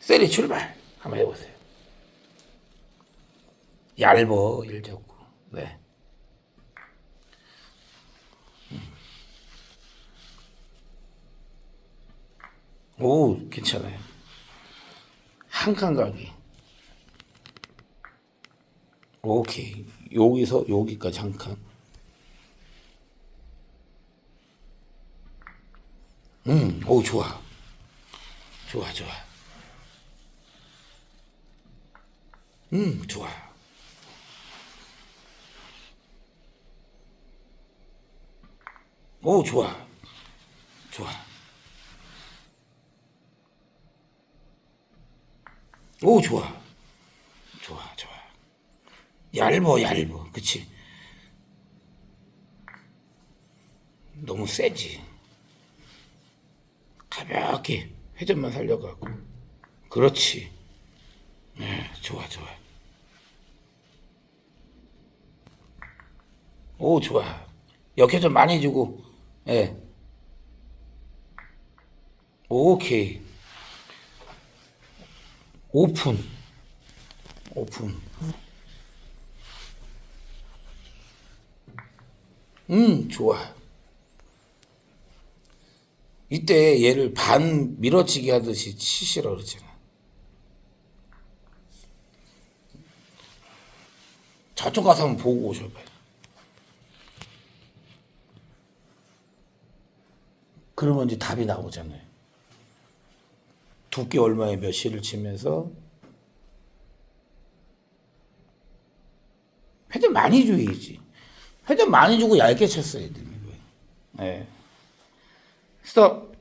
세리 출발. 한번 해보세요. 얇어 일적구. 네. 음. 오 괜찮아요. 한 칸 가기. 오케이. 여기서 여기까지 한 칸. 음, 오 좋아. 좋아, 좋아. 음, 좋아. 오, 좋아. 좋아. 오, 좋아. 좋아, 좋아. 얇어, 얇어. 그치? 너무 세지. 가볍게 회전만 살려가고. 그렇지. 네, 좋아, 좋아. 오, 좋아. 역회전 많이 주고, 예. 오케이. 오픈. 오픈. 음, 좋아. 이때 얘를 반 밀어치기 하듯이 치시라 그러잖아. 저쪽 가서 한번 보고 오셔봐요. 그러면 이제 답이 나오잖아요. 두께 얼마에 몇 시를 치면서 회전 많이 줘야지. 회전 많이 주고 얇게 쳤어야 됩니다. 네. 스톱.